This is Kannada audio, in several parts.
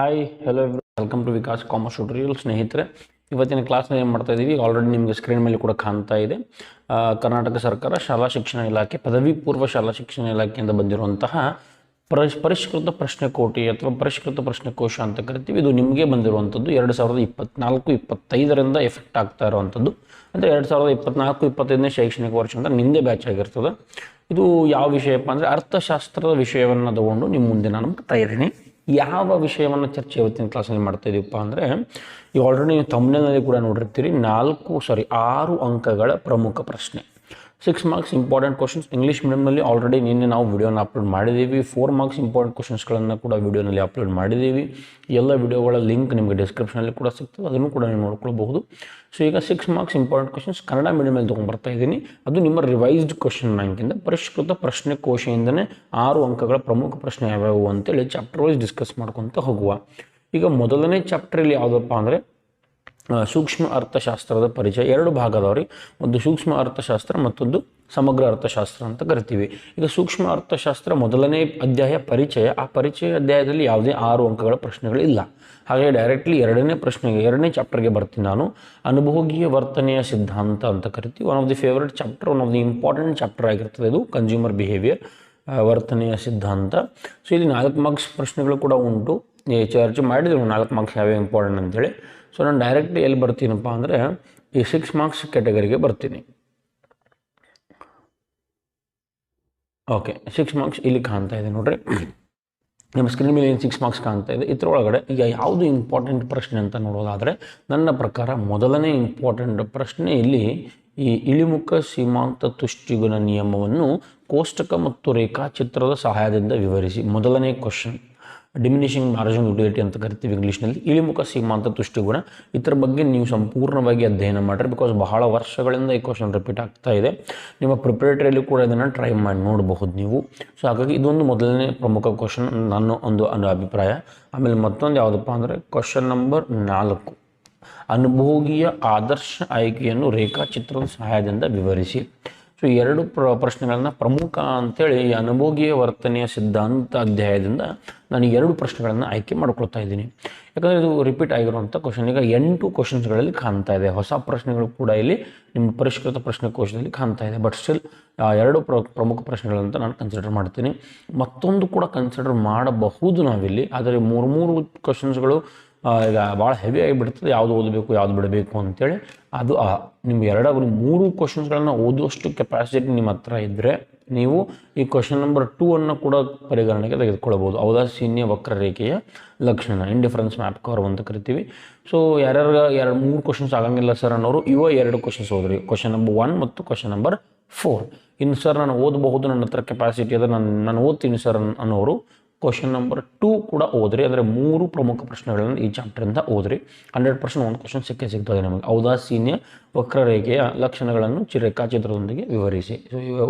Hi hello welcome to Vikas commerce tutorial ಸ್ನೇಹಿತರೆ, ಇವತ್ತಿನ ಕ್ಲಾಸ್ನ ಏನು ಮಾಡ್ತಾ ಇದ್ದೀವಿ ಆಲ್ರೆಡಿ ನಿಮಗೆ ಸ್ಕ್ರೀನ್ ಮೇಲೆ ಕೂಡ ಕಾಣ್ತಾ ಇದೆ. ಕರ್ನಾಟಕ ಸರ್ಕಾರ ಶಾಲಾ ಶಿಕ್ಷಣ ಇಲಾಖೆ, ಪದವಿ ಪೂರ್ವ ಶಾಲಾ ಶಿಕ್ಷಣ ಇಲಾಖೆಯಿಂದ ಬಂದಿರುವಂತಹ ಪರಿಷ್ ಪರಿಷ್ಕೃತ ಪ್ರಶ್ನೆಕೋಟಿ ಅಥವಾ ಪರಿಷ್ಕೃತ ಪ್ರಶ್ನೆಕೋಶ ಅಂತ ಕರಿತೀವಿ. ಇದು ನಿಮಗೆ ಬಂದಿರುವಂಥದ್ದು ಎರಡು ಸಾವಿರದ ಇಪ್ಪತ್ನಾಲ್ಕು, ಇಪ್ಪತ್ತೈದರಿಂದ ಎಫೆಕ್ಟ್ ಆಗ್ತಾ ಇರುವಂಥದ್ದು. ಅಂದರೆ ಎರಡು ಸಾವಿರದ ಇಪ್ಪತ್ನಾಲ್ಕು, ಇಪ್ಪತ್ತೈದನೇ ಶೈಕ್ಷಣಿಕ ವರ್ಷ ಅಂತ ನಿಂದೆ ಬ್ಯಾಚ್ ಆಗಿರ್ತದೆ. ಇದು ಯಾವ ವಿಷಯಪ್ಪ ಅಂದರೆ ಅರ್ಥಶಾಸ್ತ್ರದ ವಿಷಯವನ್ನು ತಗೊಂಡು ನಿಮ್ಮ ಮುಂದೆ ನಾನು ಬರ್ತಾ ಇದ್ದೀನಿ. ಯಾವ ವಿಷಯವನ್ನು ಚರ್ಚೆ ಇವತ್ತಿನ ಕ್ಲಾಸಲ್ಲಿ ಮಾಡ್ತಾ ಇದೀವಪ್ಪ ಅಂದರೆ, ಈ ಆಲ್ರೆಡಿ ನೀವು ತಮ್ಮನಲ್ಲಿ ಕೂಡ ನೋಡಿರ್ತೀರಿ ನಾಲ್ಕು ಸಾರಿ ಆರು ಅಂಕಗಳ ಪ್ರಮುಖ ಪ್ರಶ್ನೆ. Six marks important questions English ಮೀಡಿಯಮ್ನಲ್ಲಿ already ನಿನ್ನೆ ನಾವು ವಿಡಿಯೋನ ಅಪ್ಲೋಡ್ ಮಾಡಿದ್ದೀವಿ. ಫೋರ್ ಮಾರ್ಕ್ಸ್ ಇಂಪಾರ್ಟೆಂಟ್ ಕ್ವಶನ್ಸ್ಗಳನ್ನು ಕೂಡ ವಿಡಿಯೋನಲ್ಲಿ ಅಪ್ಲೋಡ್ ಮಾಡಿದ್ದೀವಿ. ಎಲ್ಲ ವಿಡಿಯೋಗಳ ಲಿಂಕ್ ನಿಮಗೆ ಡಿಸ್ಕ್ರಿಪ್ಷನಲ್ಲಿ ಕೂಡ ಸಿಗ್ತದೆ. ಅದನ್ನು ಕೂಡ ನೀವು ನೋಡ್ಕೊಳ್ಬಹುದು. ಸೊ ಈಗ six marks important questions Kannada ಮೀಡಿಯಮಲ್ಲಿ ತೊಗೊಂಡ್ಬರ್ತಾ ಇದ್ದೀನಿ. ಅದು ನಿಮ್ಮ ರಿವೈಸ್ಡ್ ಕ್ವಶನ್ ಬ್ಯಾಂಕಿಂದ ಪರಿಷ್ಕೃತ ಪ್ರಶ್ನೆ ಕೋಶೆಯಿಂದನೇ ಆರು ಅಂಕಗಳ ಪ್ರಮುಖ ಪ್ರಶ್ನೆ ಯಾವ್ಯಾವು ಅಂತೇಳಿ ಚಾಪ್ಟರ್ ವೈಸ್ ಡಿಸ್ಕಸ್ ಮಾಡ್ಕೊತ ಹೋಗುವ. ಈಗ ಮೊದಲನೇ ಚಾಪ್ಟ್ರಲ್ಲಿ ಯಾವುದಪ್ಪ ಅಂದರೆ ಸೂಕ್ಷ್ಮ ಅರ್ಥಶಾಸ್ತ್ರದ ಪರಿಚಯ. ಎರಡು ಭಾಗ ಅದಾವ್ರಿ ಒಂದು ಸೂಕ್ಷ್ಮ ಅರ್ಥಶಾಸ್ತ್ರ, ಮತ್ತೊಂದು ಸಮಗ್ರ ಅರ್ಥಶಾಸ್ತ್ರ ಅಂತ ಕರಿತೀವಿ. ಈಗ ಸೂಕ್ಷ್ಮ ಅರ್ಥಶಾಸ್ತ್ರ ಮೊದಲನೇ ಅಧ್ಯಾಯ ಪರಿಚಯ. ಆ ಪರಿಚಯ ಅಧ್ಯಾಯದಲ್ಲಿ ಯಾವುದೇ ಆರು ಅಂಕಗಳ ಪ್ರಶ್ನೆಗಳು ಇಲ್ಲ ಹಾಗೆ ಡೈರೆಕ್ಟ್ಲಿ ಎರಡನೇ ಪ್ರಶ್ನೆಗೆ, ಎರಡನೇ ಚಾಪ್ಟರ್ಗೆ ಬರ್ತೀನಿ ನಾನು. ಅನುಭೋಗಿಯ ವರ್ತನೆಯ ಸಿದ್ಧಾಂತ ಅಂತ ಕರಿತೀವಿ. One of the favourite chapter one of the important chapter ಆಗಿರ್ತದೆ ಇದು ಕನ್ಸ್ಯೂಮರ್ ಬಿಹೇವಿಯರ್ ವರ್ತನೆಯ ಸಿದ್ಧಾಂತ. ಸೊ ಇಲ್ಲಿ ನಾಲ್ಕು ಮಾರ್ಕ್ಸ್ ಪ್ರಶ್ನೆಗಳು ಕೂಡ ಉಂಟು. ಚರ್ಚೆ ಮಾಡಿದ್ರು ನಾಲ್ಕು ಮಾರ್ಕ್ಸ್ ಯಾವ್ಯಾವ ಇಂಪಾರ್ಟೆಂಟ್ ಅಂತೇಳಿ. ಸೊ ನಾನು ಡೈರೆಕ್ಟ್ ಎಲ್ಲಿ ಬರ್ತೀನಪ್ಪ ಅಂದರೆ ಈ ಸಿಕ್ಸ್ ಮಾರ್ಕ್ಸ್ ಕ್ಯಾಟಗರಿಗೆ ಬರ್ತೀನಿ. ಓಕೆ ಸಿಕ್ಸ್ ಮಾರ್ಕ್ಸ್ ಇಲ್ಲಿ ಕಾಣ್ತಾ ಇದೆ ನೋಡ್ರಿ. ನಿಮ್ಮ ಸ್ಕ್ರೀನ್ ಮೇಲೆ ಏನು ಸಿಕ್ಸ್ ಮಾರ್ಕ್ಸ್ ಕಾಣ್ತಾ ಇದೆ? ಇದರೊಳಗಡೆ ಈಗ ಯಾವುದು ಇಂಪಾರ್ಟೆಂಟ್ ಪ್ರಶ್ನೆ ಅಂತ ನೋಡೋದಾದರೆ, ನನ್ನ ಪ್ರಕಾರ ಮೊದಲನೇ ಇಂಪಾರ್ಟೆಂಟ್ ಪ್ರಶ್ನೆ ಇಲ್ಲಿ ಈ ಇಳಿಮುಖ ಸೀಮಾಂತ ತುಷ್ಟಿಗುಣ ನಿಯಮವನ್ನು ಕೋಷ್ಟಕ ಮತ್ತು ರೇಖಾಚಿತ್ರದ ಸಹಾಯದಿಂದ ವಿವರಿಸಿ. ಮೊದಲನೇ ಕ್ವಶನ್ ಡಿಮಿನಿಷಿಂಗ್ ಮಾರ್ಜಿನ್ ಯುಟಿಲಿಟಿ ಅಂತ ಕರಿತೀವಿ ಇಂಗ್ಲೀಷ್ನಲ್ಲಿ ಇಳಿಮುಖ ಸೀಮಾಂತ ತುಷ್ಟಿಗುಣ ಇದರ ಬಗ್ಗೆ ನೀವು ಸಂಪೂರ್ಣವಾಗಿ ಅಧ್ಯಯನ ಮಾಡಿರಿ ಬಿಕಾಸ್ ಬಹಳ ವರ್ಷಗಳಿಂದ ಈ ಕ್ವಶನ್ ರಿಪೀಟ್ ಆಗ್ತಾ ಇದೆ. ನಿಮ್ಮ ಪ್ರಿಪ್ರೇಟರಿಯಲ್ಲಿ ಕೂಡ ಇದನ್ನು ಟ್ರೈ ಮಾಡಿ ನೋಡಬಹುದು ನೀವು. ಸೊ ಹಾಗಾಗಿ ಇದೊಂದು ಮೊದಲನೇ ಪ್ರಮುಖ ಕ್ವಶನ್ ನನ್ನ ಒಂದು ಅನು ಅಭಿಪ್ರಾಯ. ಆಮೇಲೆ ಮತ್ತೊಂದು ಯಾವುದಪ್ಪ ಅಂದರೆ ಕ್ವಶನ್ ನಂಬರ್ ನಾಲ್ಕು. ಅನುಭೋಗಿಯ ಆದರ್ಶ ಆಯ್ಕೆಯನ್ನು ರೇಖಾಚಿತ್ರದ ಸಹಾಯದಿಂದ ವಿವರಿಸಿ. ಸೊ ಎರಡು ಪ್ರ ಪ್ರಶ್ನೆಗಳನ್ನು ಪ್ರಮುಖ ಅಂಥೇಳಿ ಅನುಭೋಗಿಯ ವರ್ತನೆಯ ಸಿದ್ಧಾಂತ ಅಧ್ಯಾಯದಿಂದ ನಾನು ಎರಡು ಪ್ರಶ್ನೆಗಳನ್ನು ಆಯ್ಕೆ ಮಾಡ್ಕೊಳ್ತಾ ಇದ್ದೀನಿ. ಯಾಕಂದರೆ ಇದು ರಿಪೀಟ್ ಆಗಿರುವಂಥ ಕ್ವಶನ್ ಈಗ ಎಂಟು ಕ್ವಶನ್ಸ್ಗಳಲ್ಲಿ ಕಾಣ್ತಾ ಇದೆ. ಹೊಸ ಪ್ರಶ್ನೆಗಳು ಕೂಡ ಇಲ್ಲಿ ನಿಮ್ಮ ಪರಿಷ್ಕೃತ ಪ್ರಶ್ನೆ ಕೋಶದಲ್ಲಿ ಕಾಣ್ತಾ ಇದೆ. ಬಟ್ ಸ್ಟಿಲ್ ಎರಡು ಪ್ರ ಪ್ರಮುಖ ಪ್ರಶ್ನೆಗಳಂತ ನಾನು ಕನ್ಸಿಡರ್ ಮಾಡ್ತೀನಿ. ಮತ್ತೊಂದು ಕೂಡ ಕನ್ಸಿಡರ್ ಮಾಡಬಹುದು ನಾವಿಲ್ಲಿ. ಆದರೆ ಮೂರು ಮೂರು ಕ್ವಶನ್ಸ್ಗಳು ಈಗ ಭಾಳ ಹೆವಿ ಆಗಿಬಿಡ್ತದೆ ಯಾವುದು ಓದಬೇಕು, ಯಾವುದು ಬಿಡಬೇಕು ಅಂತೇಳಿ. ಅದು ನಿಮ್ಗೆ ಎರಡಾಗ ಮೂರು ಕ್ವಶನ್ಸ್ಗಳನ್ನು ಓದುವಷ್ಟು ಕೆಪಾಸಿಟಿ ನಿಮ್ಮ ಹತ್ರ ಇದ್ದರೆ ನೀವು ಈ ಕ್ವಶನ್ ನಂಬರ್ ಟೂ ಅನ್ನು ಕೂಡ ಪರಿಗಣನೆಗೆ ತೆಗೆದುಕೊಳ್ಬೋದು. ಔದಾಸೀನ್ಯ ವಕ್ರರೇಖೆಯ ಲಕ್ಷಣ ಇಂಡಿಫರೆನ್ಸ್ ಮ್ಯಾಪ್ ಕವರ್ ಅಂತ ಕರಿತೀವಿ. ಸೊ ಯಾರ್ಯಾರ ಎರಡು, ಮೂರು ಕ್ವಶನ್ಸ್ ಆಗಂಗಿಲ್ಲ ಸರ್ ಅನ್ನೋರು, ಇವ ಎರಡು ಕ್ವಶನ್ಸ್ ಓದ್ರಿ. ಕ್ವಶನ್ ನಂಬರ್ ಒನ್ ಮತ್ತು ಕ್ವಶನ್ ನಂಬರ್ ಫೋರ್ ಇನ್ನು ಸರ್ ನಾನು ಓದಬಹುದು, ನನ್ನ ಹತ್ರ ಕೆಪಾಸಿಟಿ ಅದ, ನಾನು ನಾನು ಓದ್ತೀನಿ ಸರ್ ಅನ್- ಅನ್ನೋರು ಕ್ವಶನ್ ನಂಬರ್ ಟೂ ಕೂಡ ಓದ್ರಿ. ಅಂದರೆ ಮೂರು ಪ್ರಮುಖ ಪ್ರಶ್ನೆಗಳನ್ನು ಈ ಚಾಪ್ಟರಿಂದ ಓದ್ರಿ. ಹಂಡ್ರೆಡ್ ಪರ್ಸೆಂಟ್ ಒಂದು ಕ್ವಶನ್ ಸಿಕ್ಕೇ ಸಿಗ್ತದೆ ನಮಗೆ. ಔದಾಸೀನ್ಯ ವಕ್ರರೇಖೆಯ ಲಕ್ಷಣಗಳನ್ನು ಚಿರೇಖಾಚಿತ್ರದೊಂದಿಗೆ ವಿವರಿಸಿ. ಸೊ ಇವು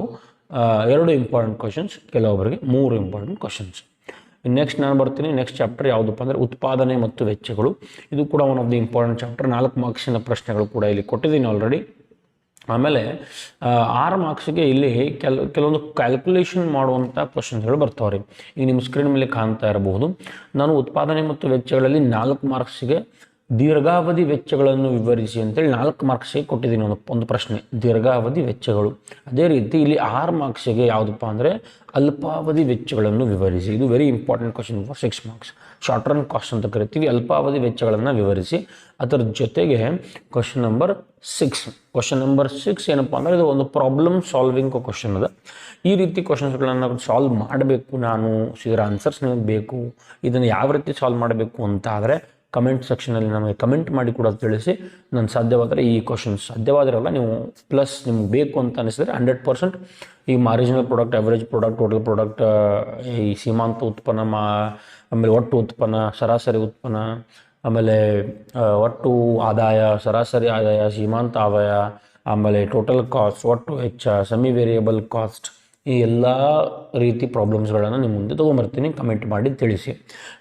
ಎರಡು ಇಂಪಾರ್ಟೆಂಟ್ ಕ್ವಶನ್ಸ್ ಕೆಲವೊಬ್ಬರಿಗೆ ಮೂರು ಇಂಪಾರ್ಟೆಂಟ್ ಕ್ವಶನ್ಸ್ ನೆಕ್ಸ್ಟ್ ನಾನು ಬರ್ತೀನಿ. ನೆಕ್ಸ್ಟ್ ಚಾಪ್ಟರ್ ಯಾವುದಪ್ಪ ಅಂದರೆ ಉತ್ಪಾದನೆ ಮತ್ತು ವೆಚ್ಚಗಳು. ಇದು ಕೂಡ one of the important chapter ನಾಲ್ಕು ಮಾರ್ಕ್ಸಿನ ಪ್ರಶ್ನೆಗಳು ಕೂಡ ಇಲ್ಲಿ ಕೊಟ್ಟಿದ್ದೀನಿ ಆಲ್ರೆಡಿ ಆಮೇಲೆ ಆರು ಮಾರ್ಕ್ಸಿಗೆ ಇಲ್ಲಿ ಕೆಲ, ಕೆಲವೊಂದು ಕ್ಯಾಲ್ಕುಲೇಷನ್ ಮಾಡುವಂಥ ಕ್ವಶನ್ಸ್ಗಳು ಬರ್ತಾವೆ ರೀ ಈಗ ನಿಮ್ಮ ಸ್ಕ್ರೀನ್ ಮೇಲೆ ಕಾಣ್ತಾ ಇರಬಹುದು ನಾನು ಉತ್ಪಾದನೆ ಮತ್ತು ವೆಚ್ಚಗಳಲ್ಲಿ ನಾಲ್ಕು ಮಾರ್ಕ್ಸಿಗೆ ದೀರ್ಘಾವಧಿ ವೆಚ್ಚಗಳನ್ನು ವಿವರಿಸಿ ಅಂತೇಳಿ ನಾಲ್ಕು ಮಾರ್ಕ್ಸಿಗೆ ಕೊಟ್ಟಿದ್ದೀನಿ ಒಂದು ಒಂದು ಪ್ರಶ್ನೆ. ದೀರ್ಘಾವಧಿ ವೆಚ್ಚಗಳು. ಅದೇ ರೀತಿ ಇಲ್ಲಿ ಆರು ಮಾರ್ಕ್ಸಿಗೆ ಯಾವುದಪ್ಪ ಅಂದರೆ ಅಲ್ಪಾವಧಿ ವೆಚ್ಚಗಳನ್ನು ವಿವರಿಸಿ. ಇದು very important question for six marks short run cost ಅಂತ ಕರಿತೀವಿ. ಅಲ್ಪಾವಧಿ ವೆಚ್ಚಗಳನ್ನು ವಿವರಿಸಿ. ಅದರ ಜೊತೆಗೆ question number six question number six ಏನಪ್ಪ ಅಂದರೆ ಇದು ಒಂದು ಪ್ರಾಬ್ಲಮ್ ಸಾಲ್ವಿಂಗ್ ಕ್ವಶನ್ ಅದ. ಈ ರೀತಿ ಕ್ವಶನ್ಸ್ಗಳನ್ನು ಸಾಲ್ವ್ ಮಾಡಬೇಕು ನಾನು. ಇದರ ಆನ್ಸರ್ಸ್ ನಿಮಗೆ ಬೇಕು. ಇದನ್ನು ಯಾವ ರೀತಿ ಸಾಲ್ವ್ ಮಾಡಬೇಕು ಅಂತ ಆದರೆ ಕಮೆಂಟ್ ಸೆಕ್ಷನಲ್ಲಿ ನಮಗೆ ಕಮೆಂಟ್ ಮಾಡಿ ಕೂಡ ತಿಳಿಸಿ ನಾನು ಸಾಧ್ಯವಾದರೆ ಈ ಕ್ವಶನ್ಸ್ ಸಾಧ್ಯವಾದ್ರಲ್ಲ, ನೀವು ಪ್ಲಸ್ ನಿಮ್ಗೆ ಬೇಕು ಅಂತ ಅನಿಸಿದ್ರೆ ಹಂಡ್ರೆಡ್ ಪರ್ಸೆಂಟ್ ಈ marginal product average product total product ಈ ಸೀಮಾಂತ ಉತ್ಪನ್ನ, ಮಾ, ಆಮೇಲೆ ಒಟ್ಟು ಉತ್ಪನ್ನ, ಸರಾಸರಿ ಉತ್ಪನ್ನ, ಆಮೇಲೆ ಒಟ್ಟು ಆದಾಯ, ಸರಾಸರಿ ಆದಾಯ, ಸೀಮಾಂತ ಆದಾಯ, ಆಮೇಲೆ ಟೋಟಲ್ ಕಾಸ್ಟ್ ಒಟ್ಟು ವೆಚ್ಚ ಸೆಮಿ ವೇರಿಯಬಲ್ ಕಾಸ್ಟ್ ಈ ಎಲ್ಲ ರೀತಿ ಪ್ರಾಬ್ಲಮ್ಸ್ಗಳನ್ನು ನಿಮ್ಮ ಮುಂದೆ ತೊಗೊಂಬರ್ತೀನಿ ಕಮೆಂಟ್ ಮಾಡಿ ತಿಳಿಸಿ.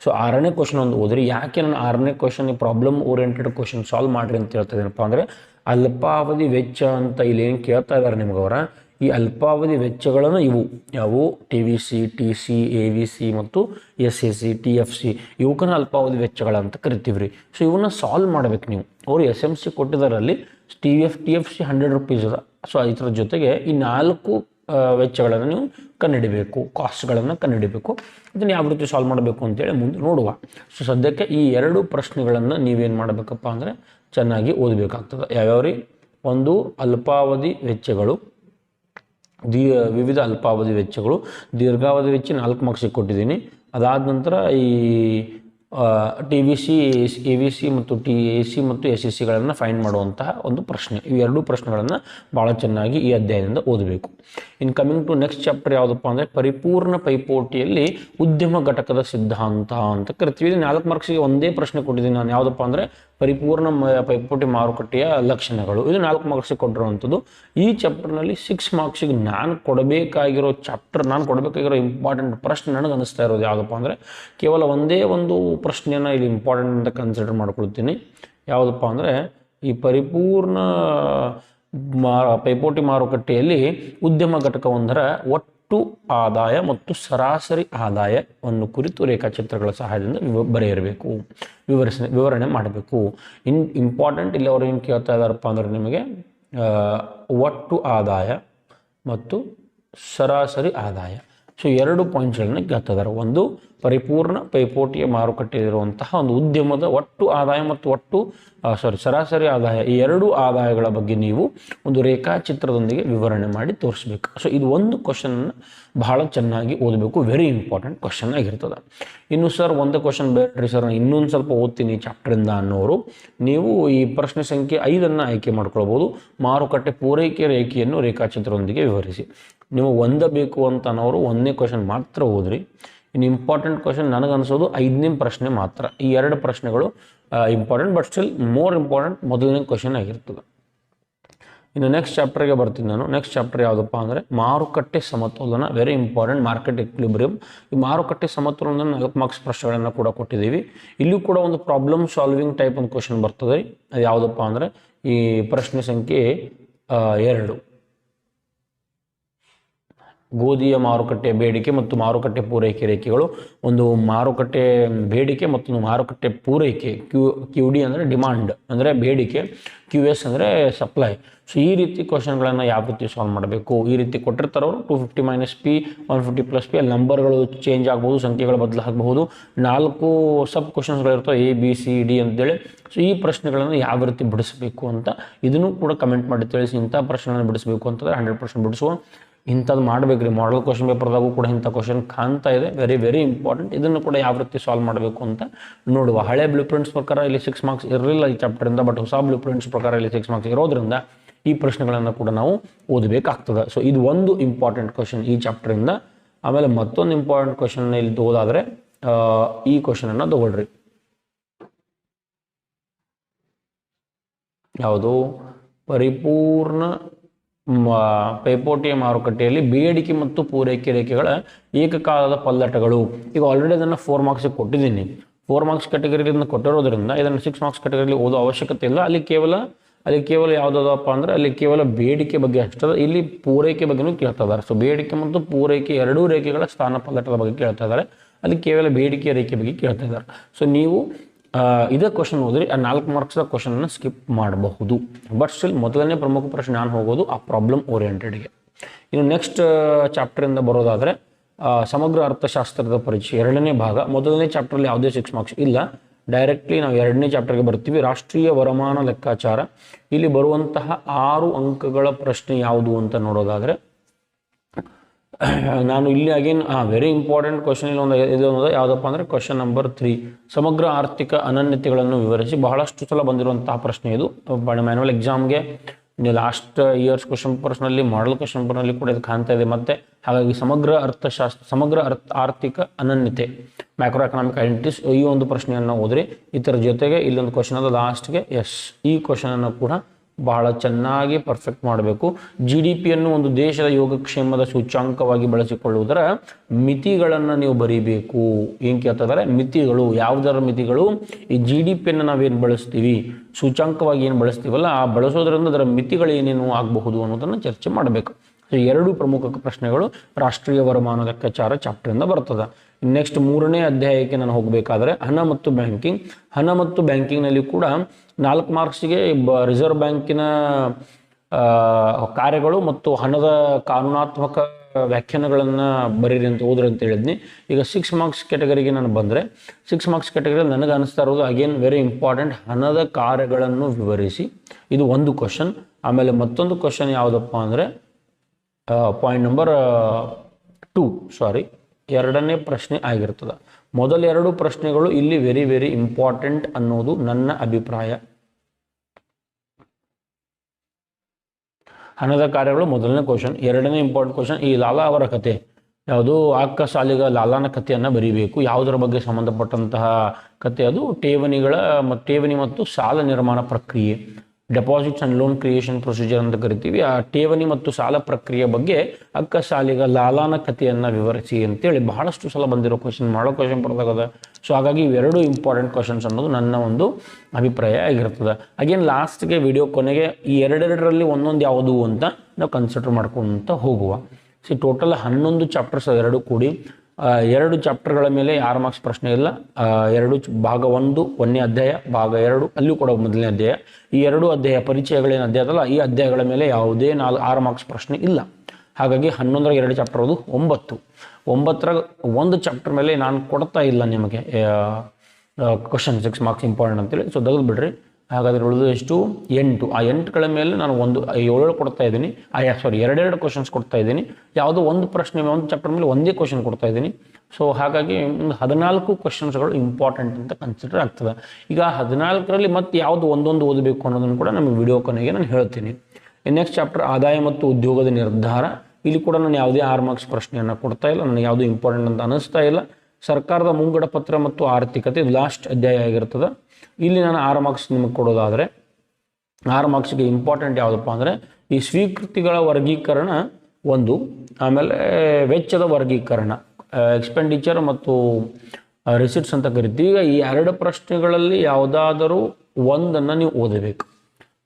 ಸೊ ಆರನೇ ಕ್ವಶನ್ ಒಂದು ಓದ್ರಿ. ಯಾಕೆ ನಾನು ಆರನೇ ಕ್ವಶನ್ ಈ ಪ್ರಾಬ್ಲಮ್ ಓರಿಯೆಂಟೆಡ್ ಕ್ವಶನ್ ಸಾಲ್ವ್ ಮಾಡಿರಿ ಅಂತ ಹೇಳ್ತಾ ಇದ್ದೀನಪ್ಪ ಅಂದರೆ, ಅಲ್ಪಾವಧಿ ವೆಚ್ಚ ಅಂತ ಇಲ್ಲಿ ಏನು ಕೇಳ್ತಾ ಇದ್ದಾರೆ ನಿಮ್ಗೆ ಅವರ ಈ ಅಲ್ಪಾವಧಿ ವೆಚ್ಚಗಳನ್ನು ಇವು. ಯಾವುವು T V C T C A V C ಮತ್ತು S A C T F C ಇವಕ್ಕನ್ನ ಅಲ್ಪಾವಧಿ ವೆಚ್ಚಗಳಂತ ಕರಿತೀವಿ ರೀ ಸೊ ಇವನ್ನ ಸಾಲ್ವ್ ಮಾಡ್ಬೇಕು ನೀವು. ಅವರು S M C ಕೊಟ್ಟಿದ್ದಾರಲ್ಲಿ T F T F C hundred rupees ಅದ. ಸೊ ಇದ್ರ ಜೊತೆಗೆ ಈ ನಾಲ್ಕು ವೆಚ್ಚಗಳನ್ನು ನೀವು ಕಂಡುಹಿಡಿಬೇಕು ಕಾಸ್ಟ್ಗಳನ್ನು ಕಂಡುಹಿಡಬೇಕು. ಇದನ್ನು ಯಾವ ರೀತಿ ಸಾಲ್ವ್ ಮಾಡಬೇಕು ಅಂತೇಳಿ ಮುಂದೆ ನೋಡುವ. ಸೊ ಸದ್ಯಕ್ಕೆ ಈ ಎರಡು ಪ್ರಶ್ನೆಗಳನ್ನು ನೀವೇನು ಮಾಡಬೇಕಪ್ಪ ಅಂದರೆ ಚೆನ್ನಾಗಿ ಓದಬೇಕಾಗ್ತದೆ. ಯಾವ್ಯಾವ ರೀ? ಒಂದು, ಅಲ್ಪಾವಧಿ ವೆಚ್ಚಗಳು. ದೀ, ವಿವಿಧ ಅಲ್ಪಾವಧಿ ವೆಚ್ಚಗಳು. ದೀರ್ಘಾವಧಿ ವೆಚ್ಚ ನಾಲ್ಕು ಮಾರ್ಕ್ಸಿಗೆ ಕೊಟ್ಟಿದ್ದೀನಿ. ಅದಾದ ನಂತರ ಈ T V C A V C ಮತ್ತು ಟಿ ಎ ಸಿ ಮತ್ತು ಎಸ್ ಎಸ್ ಸಿಗಳನ್ನು ಫೈಂಡ್ ಮಾಡುವಂತಹ ಒಂದು ಪ್ರಶ್ನೆ. ಈ ಎರಡೂ ಪ್ರಶ್ನೆಗಳನ್ನು ಭಾಳ ಚೆನ್ನಾಗಿ ಈ ಅಧ್ಯಾಯದಿಂದ ಓದಬೇಕು. In coming to next chapter ಯಾವುದಪ್ಪ ಅಂದರೆ ಪರಿಪೂರ್ಣ ಪೈಪೋಟಿಯಲ್ಲಿ ಉದ್ಯಮ ಘಟಕದ ಸಿದ್ಧಾಂತ ಅಂತ ಕರಿತೀವಿ. ಇದು ನಾಲ್ಕು ಮಾರ್ಕ್ಸಿಗೆ ಒಂದೇ ಪ್ರಶ್ನೆ ಕೊಟ್ಟಿದ್ದೀನಿ ನಾನು. ಯಾವುದಪ್ಪ ಅಂದರೆ ಪರಿಪೂರ್ಣ ಪೈಪೋಟಿ ಮಾರುಕಟ್ಟೆಯ ಲಕ್ಷಣಗಳು. ಇದು ನಾಲ್ಕು ಮಾರ್ಕ್ಸಿಗೆ ಕೊಟ್ಟಿರುವಂಥದ್ದು. ಈ ಚಾಪ್ಟರ್ನಲ್ಲಿ ಸಿಕ್ಸ್ ಮಾರ್ಕ್ಸಿಗೆ ನಾನು ಕೊಡಬೇಕಾಗಿರೋ ಚಾಪ್ಟರ್ ನಾನು ಕೊಡಬೇಕಾಗಿರೋ ಇಂಪಾರ್ಟೆಂಟ್ ಪ್ರಶ್ನೆ ನನಗೆ ಅನಿಸ್ತಾ ಇರೋದು ಯಾವುದಪ್ಪ ಅಂದರೆ, ಕೇವಲ ಒಂದೇ ಒಂದು ಪ್ರಶ್ನೆಯನ್ನು ಇಲ್ಲಿ ಇಂಪಾರ್ಟೆಂಟ್ ಅಂತ ಕನ್ಸಿಡರ್ ಮಾಡ್ಕೊಳ್ತೀನಿ. ಯಾವುದಪ್ಪ ಅಂದರೆ, ಈ ಪರಿಪೂರ್ಣ ಮಾ, ಪೈಪೋಟಿ ಮಾರುಕಟ್ಟೆಯಲ್ಲಿ ಉದ್ಯಮ ಘಟಕವೊಂದರ ಒಟ್ಟು ಆದಾಯ ಮತ್ತು ಸರಾಸರಿ ಆದಾಯವನ್ನು ಕುರಿತು ರೇಖಾಚಿತ್ರಗಳ ಸಹಾಯದಿಂದ ಬರೆಯಿರಬೇಕು. ವಿವರಿಸ, ವಿವರಣೆ ಮಾಡಬೇಕು. ಇನ್ ಇಂಪಾರ್ಟೆಂಟ್ ಇಲ್ಲಿ ಅವರು ಏನು ಕೇಳ್ತಾ ಇದ್ದಾರಪ್ಪ ಅಂದರೆ ನಿಮಗೆ ಒಟ್ಟು ಆದಾಯ ಮತ್ತು ಸರಾಸರಿ ಆದಾಯ. ಸೊ ಎರಡು ಪಾಯಿಂಟ್ಸ್ಗಳನ್ನ ಕೇಳ್ತಾ ಇದ್ದಾರೆ ಒಂದು ಪರಿಪೂರ್ಣ ಪೈಪೋಟಿಯ ಮಾರುಕಟ್ಟೆಯಲ್ಲಿರುವಂತಹ ಒಂದು ಉದ್ಯಮದ ಒಟ್ಟು ಆದಾಯ ಮತ್ತು ಒಟ್ಟು ಸಾರಿ ಸರಾಸರಿ ಆದಾಯ, ಈ ಎರಡು ಆದಾಯಗಳ ಬಗ್ಗೆ ನೀವು ಒಂದು ರೇಖಾಚಿತ್ರದೊಂದಿಗೆ ವಿವರಣೆ ಮಾಡಿ ತೋರಿಸ್ಬೇಕು. ಸೊ ಇದು ಒಂದು ಕ್ವಶನ್ ಬಹಳ ಚೆನ್ನಾಗಿ ಓದಬೇಕು. ವೆರಿ ಇಂಪಾರ್ಟೆಂಟ್ ಕ್ವಶನ್ ಆಗಿರ್ತದೆ. ಇನ್ನು ಸರ್ ಒಂದು ಕ್ವಶನ್ ಬೇಡ್ರಿ ಸರ್ ನಾನು ಇನ್ನೊಂದು ಸ್ವಲ್ಪ ಓದ್ತೀನಿ ಚಾಪ್ಟರಿಂದ ಅನ್ನೋರು. ನೀವು ಈ ಪ್ರಶ್ನೆ ಸಂಖ್ಯೆ ಐದನ್ನು ಆಯ್ಕೆ ಮಾಡ್ಕೊಳ್ಬೋದು. ಮಾರುಕಟ್ಟೆ ಪೂರೈಕೆ ರೇಖೆಯನ್ನು ರೇಖಾಚಿತ್ರದೊಂದಿಗೆ ವಿವರಿಸಿ. ನೀವು ಒಂದ ಬೇಕು ಅಂತ ಅನ್ನೋರು ಒಂದನೇ ಕ್ವಶನ್ ಮಾತ್ರ ಓದ್ರಿ. ಇನ್ನು ಇಂಪಾರ್ಟೆಂಟ್ ಕ್ವಶನ್ ನನಗನ್ಸೋದು ಐದನೇ ಪ್ರಶ್ನೆ ಮಾತ್ರ. ಈ ಎರಡು ಪ್ರಶ್ನೆಗಳು important but still more important ಮೊದಲನೇ ಕ್ವಶನ್ ಆಗಿರ್ತದೆ. ಇನ್ನು ನೆಕ್ಸ್ಟ್ ಚಾಪ್ಟರ್ಗೆ ಬರ್ತೀನಿ ನಾನು. ನೆಕ್ಸ್ಟ್ ಚಾಪ್ಟರ್ ಯಾವುದಪ್ಪ ಅಂದರೆ ಮಾರುಕಟ್ಟೆ ಸಮತೋಲನ ವೆರಿ ಇಂಪಾರ್ಟೆಂಟ್ ಮಾರ್ಕೆಟ್ ಎಕ್ವಿಲಿಬ್ರಿಯಂ ಈ ಮಾರುಕಟ್ಟೆ ಸಮತೋಲನ ನಾಲ್ಕು ಮಾರ್ಕ್ಸ್ ಪ್ರಶ್ನೆಗಳನ್ನು ಕೂಡ ಕೊಟ್ಟಿದ್ದೀವಿ. ಇಲ್ಲೂ ಕೂಡ ಒಂದು ಪ್ರಾಬ್ಲಮ್ ಸಾಲ್ವಿಂಗ್ ಟೈಪ್ ಒಂದು ಕ್ವಶನ್ ಬರ್ತದೆ. ಅದು ಯಾವುದಪ್ಪ ಅಂದರೆ ಈ ಪ್ರಶ್ನೆ ಸಂಖ್ಯೆ ಎರಡು. ಗೋಧಿಯ ಮಾರುಕಟ್ಟೆ ಬೇಡಿಕೆ ಮತ್ತು ಮಾರುಕಟ್ಟೆ ಪೂರೈಕೆ ರೇಖೆಗಳು, ಒಂದು ಮಾರುಕಟ್ಟೆ ಬೇಡಿಕೆ ಮತ್ತು ಮಾರುಕಟ್ಟೆ ಪೂರೈಕೆ ಕ್ಯೂ ಕ್ಯೂ ಡಿ ಅಂದರೆ ಡಿಮಾಂಡ್ ಅಂದರೆ ಬೇಡಿಕೆ ಕ್ಯೂ ಎಸ್ ಅಂದರೆ ಸಪ್ಲೈ ಸೊ ಈ ರೀತಿ ಕ್ವಶನ್ಗಳನ್ನು ಯಾವ ರೀತಿ ಸಾಲ್ವ್ ಮಾಡಬೇಕು? ಈ ರೀತಿ ಕೊಟ್ಟಿರ್ತಾರವರು two fifty minus P one fifty plus P ಅಲ್ಲಿ ನಂಬರ್ಗಳು ಚೇಂಜ್ ಆಗ್ಬೋದು, ಸಂಖ್ಯೆಗಳು ಬದಲಾಗಬಹುದು ನಾಲ್ಕು ಸಬ್ ಕ್ವಶನ್ಸ್ಗಳಿರ್ತವೆ ಎ ಬಿ ಸಿ ಡಿ ಅಂತೇಳಿ. ಸೊ ಈ ಪ್ರಶ್ನೆಗಳನ್ನು ಯಾವ ರೀತಿ ಬಿಡಿಸಬೇಕು ಅಂತ ಇದನ್ನು ಕೂಡ ಕಮೆಂಟ್ ಮಾಡಿ ತಿಳಿಸಿ, ಇಂಥ ಪ್ರಶ್ನೆಗಳನ್ನು ಬಿಡಿಸಬೇಕು ಅಂತಂದರೆ ಹಂಡ್ರೆಡ್ ಪರ್ಸೆಂಟ್ ಬಿಡಿಸುವ ಇಂಥದ್ದು ಮಾಡಬೇಕು ರೀ ಮಾಡಲ್ ಕ್ವಶನ್ ಪೇಪರ್ದಾಗೂ ಕೂಡ ಇಂಥ ಕ್ವಶನ್ ಕಾಣ್ತಾ ಇದೆ. ವೆರಿ ವೆರಿ ಇಂಪಾರ್ಟೆಂಟ್ ಇದನ್ನು ಕೂಡ ಯಾವ ರೀತಿ ಸಾಲ್ವ್ ಮಾಡಬೇಕು ಅಂತ ನೋಡುವ. ಹಳೆ ಬ್ಲೂ ಪ್ರಿಂಟ್ಸ್ ಪ್ರಕಾರ ಇಲ್ಲಿ ಸಿಕ್ಸ್ ಮಾರ್ಕ್ಸ್ ಇರಲಿಲ್ಲ ಈ ಚಾಪ್ಟರಿಂದ ಬಟ್ ಹೊಸ ಬ್ಲೂ ಪ್ರಿಂಟ್ಸ್ ಪ್ರಕಾರ ಇಲ್ಲಿ ಸಿಕ್ಸ್ ಮಾರ್ಕ್ಸ್ ಇರೋದ್ರಿಂದ ಈ ಪ್ರಶ್ನೆಗಳನ್ನು ಕೂಡ ನಾವು ಓದಬೇಕಾಗ್ತದೆ. ಸೊ ಇದು ಒಂದು ಇಂಪಾರ್ಟೆಂಟ್ ಕ್ವಶನ್ ಈ ಚಾಪ್ಟರಿಂದ ಆಮೇಲೆ ಮತ್ತೊಂದು ಇಂಪಾರ್ಟೆಂಟ್ ಕ್ವಶನ್ ಇಲ್ಲಿ ಓದಾದರೆ ಈ ಕ್ವಶನನ್ನು ತಗೊಳ್ರಿ. ಯಾವುದು? ಪರಿಪೂರ್ಣ ಪೈಪೋಟಿಯ ಮಾರುಕಟ್ಟೆಯಲ್ಲಿ ಬೇಡಿಕೆ ಮತ್ತು ಪೂರೈಕೆ ರೇಖೆಗಳ ಏಕಕಾಲದ ಪಲ್ಲಟಗಳು. ಈಗ ಆಲ್ರೆಡಿ ಅದನ್ನು ಫೋರ್ ಮಾರ್ಕ್ಸಿಗೆ ಕೊಟ್ಟಿದ್ದೀನಿ. ಫೋರ್ ಮಾರ್ಕ್ಸ್ ಕ್ಯಾಟಗರಿಯಿಂದ ಕೊಟ್ಟಿರೋದ್ರಿಂದ ಇದನ್ನು ಸಿಕ್ಸ್ ಮಾರ್ಕ್ಸ್ ಕ್ಯಾಟಗರಿಲಿ ಓದೋ ಅವಶ್ಯಕತೆ ಇಲ್ಲ. ಅಲ್ಲಿ ಕೇವಲ ಅಲ್ಲಿ ಕೇವಲ ಯಾವುದಪ್ಪ ಅಂದರೆ ಅಲ್ಲಿ ಕೇವಲ ಬೇಡಿಕೆ ಬಗ್ಗೆ ಅಷ್ಟದ ಇಲ್ಲಿ ಪೂರೈಕೆ ಬಗ್ಗೆನೂ ಕೇಳ್ತಾ ಇದ್ದಾರೆ. ಸೊ ಬೇಡಿಕೆ ಮತ್ತು ಪೂರೈಕೆ ಎರಡೂ ರೇಖೆಗಳ ಸ್ಥಾನ ಪಲ್ಲಟದ ಬಗ್ಗೆ ಕೇಳ್ತಾ ಇದ್ದಾರೆ. ಅಲ್ಲಿ ಕೇವಲ ಬೇಡಿಕೆ ರೇಖೆ ಬಗ್ಗೆ ಕೇಳ್ತಾ ಇದ್ದಾರೆ. ಸೊ ನೀವು ಇದೇ ಕ್ವಶನ್ ಓದ್ರಿ, ಆ ನಾಲ್ಕು ಮಾರ್ಕ್ಸ್ದ ಕ್ವಶನ್ನ ಸ್ಕಿಪ್ ಮಾಡಬಹುದು. ಬಟ್ ಸ್ಟಿಲ್ ಮೊದಲನೇ ಪ್ರಮುಖ ಪ್ರಶ್ನೆ ನಾನು ಹೋಗೋದು ಆ ಪ್ರಾಬ್ಲಮ್ ಓರಿಯೆಂಟೆಡ್ಗೆ ಇನ್ನು ನೆಕ್ಸ್ಟ್ ಚಾಪ್ಟರಿಂದ ಬರೋದಾದರೆ ಸಮಗ್ರ ಅರ್ಥಶಾಸ್ತ್ರದ ಪರಿಚಯ, ಎರಡನೇ ಭಾಗ. ಮೊದಲನೇ ಚಾಪ್ಟರ್ಲಿ ಯಾವುದೇ ಸಿಕ್ಸ್ ಮಾರ್ಕ್ಸ್ ಇಲ್ಲ. ಡೈರೆಕ್ಟ್ಲಿ ನಾವು ಎರಡನೇ ಚಾಪ್ಟರ್ಗೆ ಬರ್ತೀವಿ. ರಾಷ್ಟ್ರೀಯ ವರಮಾನ ಲೆಕ್ಕಾಚಾರ. ಇಲ್ಲಿ ಬರುವಂತಹ ಆರು ಅಂಕಗಳ ಪ್ರಶ್ನೆ ಯಾವುದು ಅಂತ ನೋಡೋದಾದರೆ ನಾನು ಇಲ್ಲಿ ಅಗೇನ್ ವೆರಿ ಇಂಪಾರ್ಟೆಂಟ್ ಕ್ವಶನ್ ಇಲ್ಲಿ ಒಂದು, ಇದು ಯಾವುದಪ್ಪ ಅಂದರೆ ಕ್ವಶನ್ ನಂಬರ್ ತ್ರೀ ಸಮಗ್ರ ಆರ್ಥಿಕ ಅನನ್ಯತೆಗಳನ್ನು ವಿವರಿಸಿ. ಬಹಳಷ್ಟು ಸಲ ಬಂದಿರುವಂತಹ ಪ್ರಶ್ನೆ ಇದು. ಮ್ಯಾನುವಲ್ ಎಕ್ಸಾಮ್ಗೆ ಲಾಸ್ಟ್ ಇಯರ್ಸ್ ಕ್ವಶನ್ ಪೇಪರ್ಸ್ನಲ್ಲಿ ಮಾಡಲ್ ಕ್ವಶನ್ ಪೇಪರ್ನಲ್ಲಿ ಕೂಡ ಇದು ಕಾಣ್ತಾ ಇದೆ. ಮತ್ತೆ ಹಾಗಾಗಿ ಸಮಗ್ರ ಅರ್ಥಶಾಸ್ತ್ರ, ಸಮಗ್ರ ಅರ್ಥ, ಆರ್ಥಿಕ ಅನನ್ಯತೆ ಮ್ಯಾಕ್ರೋ ಎಕನಾಮಿಕ್ ಐಡೆಂಟಿಸ್ ಈ ಒಂದು ಪ್ರಶ್ನೆಯನ್ನು ಓದ್ರಿ. ಇದರ ಜೊತೆಗೆ ಇಲ್ಲೊಂದು ಕ್ವಶನ್ ಅದು ಲಾಸ್ಟ್ಗೆ ಎಸ್ ಈ ಕ್ವಶನನ್ನು ಕೂಡ ಬಹಳ ಚೆನ್ನಾಗಿ ಪರ್ಫೆಕ್ಟ್ ಮಾಡಬೇಕು. ಜಿ ಡಿ ಪಿಯನ್ನು ಒಂದು ದೇಶದ ಯೋಗಕ್ಷೇಮದ ಸೂಚ್ಯಾಂಕವಾಗಿ ಬಳಸಿಕೊಳ್ಳುವುದರ ಮಿತಿಗಳನ್ನು ನೀವು ಬರೀಬೇಕು. ಏನು ಕೇಳ್ತಾರೆ ಮಿತಿಗಳು, ಯಾವುದರ ಮಿತಿಗಳು. ಈ ಜಿ ಡಿ ಪಿಯನ್ನು ನಾವೇನು ಬಳಸ್ತೀವಿ? ಸೂಚ್ಯಾಂಕವಾಗಿ ಏನು ಬಳಸ್ತೀವಲ್ಲ, ಆ ಬಳಸೋದ್ರಿಂದ ಅದರ ಮಿತಿಗಳು ಏನೇನು ಆಗಬಹುದು ಅನ್ನೋದನ್ನು ಚರ್ಚೆ ಮಾಡಬೇಕು. ಎರಡು ಪ್ರಮುಖ ಪ್ರಶ್ನೆಗಳು ರಾಷ್ಟ್ರೀಯ ವರಮಾನ ಲೆಕ್ಕಾಚಾರ ಚಾಪ್ಟರಿಂದ ಬರ್ತದೆ. ನೆಕ್ಸ್ಟ್ ಮೂರನೇ ಅಧ್ಯಾಯಕ್ಕೆ ನಾನು ಹೋಗಬೇಕಾದ್ರೆ ಹಣ ಮತ್ತು ಬ್ಯಾಂಕಿಂಗ್ ಹಣ ಮತ್ತು ಬ್ಯಾಂಕಿಂಗ್ನಲ್ಲಿ ಕೂಡ ನಾಲ್ಕು ಮಾರ್ಕ್ಸ್ಗೆ ಬ ರಿಸರ್ವ್ ಬ್ಯಾಂಕಿನ ಕಾರ್ಯಗಳು ಮತ್ತು ಹಣದ ಕಾನೂನಾತ್ಮಕ ವ್ಯಾಖ್ಯಾನಗಳನ್ನು ಬರೀರಿ ಅಂತ ಓದ್ರಿ ಅಂತ ಹೇಳಿದ್ನಿ. ಈಗ ಸಿಕ್ಸ್ ಮಾರ್ಕ್ಸ್ ಕ್ಯಾಟಗರಿಗೆ ನಾನು ಬಂದರೆ ಸಿಕ್ಸ್ ಮಾರ್ಕ್ಸ್ ಕ್ಯಾಟಗರಿ ನನಗೆ ಅನಿಸ್ತಾ ಇರೋದು ಅಗೇನ್ ವೆರಿ ಇಂಪಾರ್ಟೆಂಟ್ ಹಣದ ಕಾರ್ಯಗಳನ್ನು ವಿವರಿಸಿ. ಇದು ಒಂದು ಕ್ವಶನ್ ಆಮೇಲೆ ಮತ್ತೊಂದು ಕ್ವಶನ್ ಯಾವುದಪ್ಪ ಅಂದರೆ ಪಾಯಿಂಟ್ ನಂಬರ್ ಟೂ ಸಾರಿ ಎರಡನೇ ಪ್ರಶ್ನೆ ಆಗಿರ್ತದೆ. ಮೊದಲ ಎರಡು ಪ್ರಶ್ನೆಗಳು ಇಲ್ಲಿ ವೆರಿ ವೆರಿ ಇಂಪಾರ್ಟೆಂಟ್ ಅನ್ನೋದು ನನ್ನ ಅಭಿಪ್ರಾಯ. ಹಣದ ಕಾರ್ಯಗಳು ಮೊದಲನೇ ಕ್ವಶನ್ ಎರಡನೇ ಇಂಪಾರ್ಟೆಂಟ್ ಕ್ವಶನ್ ಈ ಲಾಲಾ ಅವರ ಕತೆ. ಯಾವುದು ಅಕ್ಕ ಸಾಲಿಗ ಲಾಲಾನ ಕಥೆಯನ್ನು ಬರೀಬೇಕು. ಯಾವುದರ ಬಗ್ಗೆ ಸಂಬಂಧಪಟ್ಟಂತಹ ಕತೆ ಅದು? ಠೇವಣಿಗಳ ಠೇವಣಿ ಮತ್ತು ಸಾಲ ನಿರ್ಮಾಣ ಪ್ರಕ್ರಿಯೆ. Deposits and loan creation procedure ಅಂತ ಕರಿತೀವಿ. ಆ ಠೇವಣಿ ಮತ್ತು ಸಾಲ ಪ್ರಕ್ರಿಯೆ ಬಗ್ಗೆ ಅಕ್ಕ ಸಾಲಿಗ ಲಾಲಾನ ಕಥೆಯನ್ನು ವಿವರಿಸಿ ಅಂತೇಳಿ ಬಹಳಷ್ಟು ಸಲ ಬಂದಿರೋ ಕ್ವಶನ್ ಮಾಡೋ ಕ್ವಶನ್ ಬರ್ದಾಗದ. ಸೊ ಹಾಗಾಗಿ ಇವೆರಡು ಇಂಪಾರ್ಟೆಂಟ್ ಕ್ವಶನ್ಸ್ ಅನ್ನೋದು ನನ್ನ ಒಂದು ಅಭಿಪ್ರಾಯ ಆಗಿರ್ತದೆ. ಅಗೇನ್ ಲಾಸ್ಟ್ಗೆ ವಿಡಿಯೋ ಕೊನೆಗೆ ಈ ಎರಡೆರಡರಲ್ಲಿ ಒಂದೊಂದು ಯಾವುದು ಅಂತ ನಾವು ಕನ್ಸಿಡರ್ ಮಾಡ್ಕೊಂತ ಹೋಗುವ. ಸಿ ಟೋಟಲ್ ಹನ್ನೊಂದು ಚಾಪ್ಟರ್ಸ್ ಎರಡು ಕೂಡಿ. ಎರಡು ಚಾಪ್ಟರ್ಗಳ ಮೇಲೆ ಆರು ಮಾರ್ಕ್ಸ್ ಪ್ರಶ್ನೆ ಇಲ್ಲ. ಎರಡು ಭಾಗ ಒಂದು, ಒಂದನೇ ಅಧ್ಯಾಯ, ಭಾಗ ಎರಡು ಅಲ್ಲೂ ಕೂಡ ಮೊದಲನೇ ಅಧ್ಯಾಯ. ಈ ಎರಡು ಅಧ್ಯಾಯ ಪರಿಚಯಗಳೇನು ಅಧ್ಯಾಯ ಅದಲ್ಲ ಈ ಅಧ್ಯಾಯಗಳ ಮೇಲೆ ಯಾವುದೇ ನಾಲ್ಕು, ಆರು ಮಾರ್ಕ್ಸ್ ಪ್ರಶ್ನೆ ಇಲ್ಲ. ಹಾಗಾಗಿ ಹನ್ನೊಂದರ ಎರಡು ಚಾಪ್ಟರ್ ಅದು ಒಂಬತ್ತು. ಒಂಬತ್ತರ ಒಂದು ಚಾಪ್ಟರ್ ಮೇಲೆ ನಾನು ಕೊಡ್ತಾ ಇಲ್ಲ ನಿಮಗೆ ಕ್ವಶನ್ ಸಿಕ್ಸ್ ಮಾರ್ಕ್ಸ್ ಇಂಪಾರ್ಟೆಂಟ್ ಅಂತೇಳಿ. ಸೊ ತೆಗೆದು ಬಿಡ್ರಿ ಹಾಗಾದ್ರೆ ಉಳಿದು ಎಷ್ಟು? ಎಂಟು. ಆ ಎಂಟುಗಳ ಮೇಲೆ ನಾನು ಒಂದು ಏಳೇಳು ಕೊಡ್ತಾ ಇದ್ದೀನಿ. ಆ ಸಾರಿ ಎರಡೆರಡು ಕ್ವಶನ್ಸ್ ಕೊಡ್ತಾ ಇದ್ದೀನಿ. ಯಾವುದೋ ಒಂದು ಪ್ರಶ್ನೆ, ಒಂದು ಚಾಪ್ಟರ್ ಮೇಲೆ ಒಂದೇ ಕ್ವಶನ್ ಕೊಡ್ತಾ ಇದ್ದೀನಿ. ಸೊ ಹಾಗಾಗಿ ಒಂದು ಹದಿನಾಲ್ಕು ಕ್ವಶನ್ಸ್ಗಳು ಇಂಪಾರ್ಟೆಂಟ್ ಅಂತ ಕನ್ಸಿಡರ್ ಆಗ್ತದೆ. ಈಗ ಹದಿನಾಲ್ಕರಲ್ಲಿ ಮತ್ತೆ ಯಾವುದು ಒಂದೊಂದು ಓದಬೇಕು ಅನ್ನೋದನ್ನು ಕೂಡ ನಮ್ಮ ವಿಡಿಯೋ ಕೊನೆಗೆ ನಾನು ಹೇಳ್ತೀನಿ. ನೆಕ್ಸ್ಟ್ ಚಾಪ್ಟರ್ ಆದಾಯ ಮತ್ತು ಉದ್ಯೋಗದ ನಿರ್ಧಾರ. ಇಲ್ಲಿ ಕೂಡ ನಾನು ಯಾವುದೇ ಆರು ಮಾರ್ಕ್ಸ್ ಪ್ರಶ್ನೆಯನ್ನು ಕೊಡ್ತಾ ಇಲ್ಲ. ನನಗೆ ಯಾವುದು ಇಂಪಾರ್ಟೆಂಟ್ ಅಂತ ಅನಿಸ್ತಾ ಇಲ್ಲ. ಸರ್ಕಾರದ ಮುಂಗಡ ಪತ್ರ ಮತ್ತು ಆರ್ಥಿಕತೆ ಲಾಸ್ಟ್ ಅಧ್ಯಾಯ ಆಗಿರ್ತದೆ. ಇಲ್ಲಿ ನಾನು ಆರು ಮಾರ್ಕ್ಸ್ ನಿಮಗೆ ಕೊಡೋದಾದರೆ, ಆರು ಮಾರ್ಕ್ಸ್ಗೆ ಇಂಪಾರ್ಟೆಂಟ್ ಯಾವುದಪ್ಪ ಅಂದರೆ, ಈ ಸ್ವೀಕೃತಿಗಳ ವರ್ಗೀಕರಣ ಒಂದು, ಆಮೇಲೆ ವೆಚ್ಚದ ವರ್ಗೀಕರಣ ಎಕ್ಸ್ಪೆಂಡಿಚರ್ ಮತ್ತು ರಿಸಿಟ್ಸ್ ಅಂತ ಕರಿತೀವಿ. ಈಗ ಈ ಎರಡು ಪ್ರಶ್ನೆಗಳಲ್ಲಿ ಯಾವುದಾದರೂ ಒಂದನ್ನು ನೀವು ಓದಬೇಕು.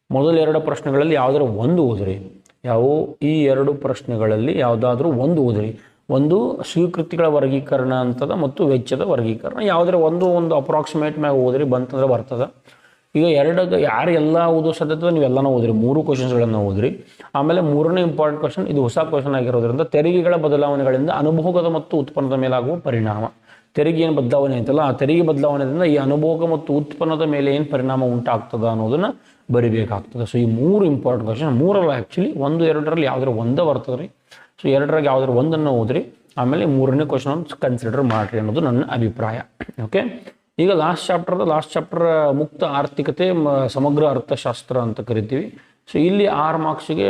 ಮೊದಲ ಎರಡು ಪ್ರಶ್ನೆಗಳಲ್ಲಿ ಯಾವುದಾದ್ರೂ ಒಂದು ಓದ್ರಿ. ಯಾವ, ಈ ಎರಡು ಪ್ರಶ್ನೆಗಳಲ್ಲಿ ಯಾವುದಾದ್ರೂ ಒಂದು ಓದ್ರಿ. ಒಂದು ಸ್ವೀಕೃತಿಗಳ ವರ್ಗೀಕರಣ ಅಂತದ ಮತ್ತು ವೆಚ್ಚದ ವರ್ಗೀಕರಣ. ಯಾವುದರ ಒಂದು ಒಂದು ಅಪ್ರಾಕ್ಸಿಮೇಟ್ ಮ್ಯಾಗ ಓದ್ರಿ, ಬಂತಂದ್ರೆ ಬರ್ತದ. ಈಗ ಎರಡು ಯಾರು ಎಲ್ಲ ಓದೋ ಸಾಧ್ಯತೆ ನೀವೆಲ್ಲನೂ ಓದ್ರಿ, ಮೂರು ಕ್ವಶನ್ಸ್ಗಳನ್ನು ಓದ್ರಿ. ಆಮೇಲೆ ಮೂರನೇ ಇಂಪಾರ್ಟೆಂಟ್ ಕ್ವಶನ್ ಇದು ಹೊಸ ಕ್ವಶನ್ ಆಗಿರೋದ್ರಿಂದ ತೆರಿಗೆಗಳ ಬದಲಾವಣೆಗಳಿಂದ ಅನುಭೋಗದ ಮತ್ತು ಉತ್ಪನ್ನದ ಮೇಲಾಗುವ ಪರಿಣಾಮ. ತೆರಿಗೆ ಏನು ಬದಲಾವಣೆ ಐತಲ್ಲ, ಆ ತೆರಿಗೆ ಬದಲಾವಣೆಯಿಂದ ಈ ಅನುಭೋಗ ಮತ್ತು ಉತ್ಪನ್ನದ ಮೇಲೆ ಏನು ಪರಿಣಾಮ ಉಂಟಾಗ್ತದ ಅನ್ನೋದನ್ನು ಬರಿಬೇಕಾಗ್ತದೆ. ಸೊ ಈ ಮೂರು ಇಂಪಾರ್ಟೆಂಟ್ ಕ್ವಶನ್ ಮೂರಲ್ಲ ಆ್ಯಕ್ಚುಲಿ ಒಂದು ಎರಡರಲ್ಲಿ ಯಾವ್ದಾರು ಒಂದೇ ಬರ್ತದೆ ರೀ ಸೊ ಎರಡರಾಗ ಯಾವ್ದಾದ್ರು ಒಂದನ್ನು ಓದ್ರಿ, ಆಮೇಲೆ ಮೂರನೇ ಕ್ವಶನ್ ಕನ್ಸಿಡರ್ ಮಾಡಿರಿ ಅನ್ನೋದು ನನ್ನ ಅಭಿಪ್ರಾಯ. ಓಕೆ ಈಗ ಲಾಸ್ಟ್ ಚಾಪ್ಟರ್ ಲಾಸ್ಟ್ ಚಾಪ್ಟರ್ ಮುಕ್ತ ಆರ್ಥಿಕತೆ ಸಮಗ್ರ ಅರ್ಥಶಾಸ್ತ್ರ ಅಂತ ಕರಿತೀವಿ. ಸೊ ಇಲ್ಲಿ ಆರು ಮಾರ್ಕ್ಸಿಗೆ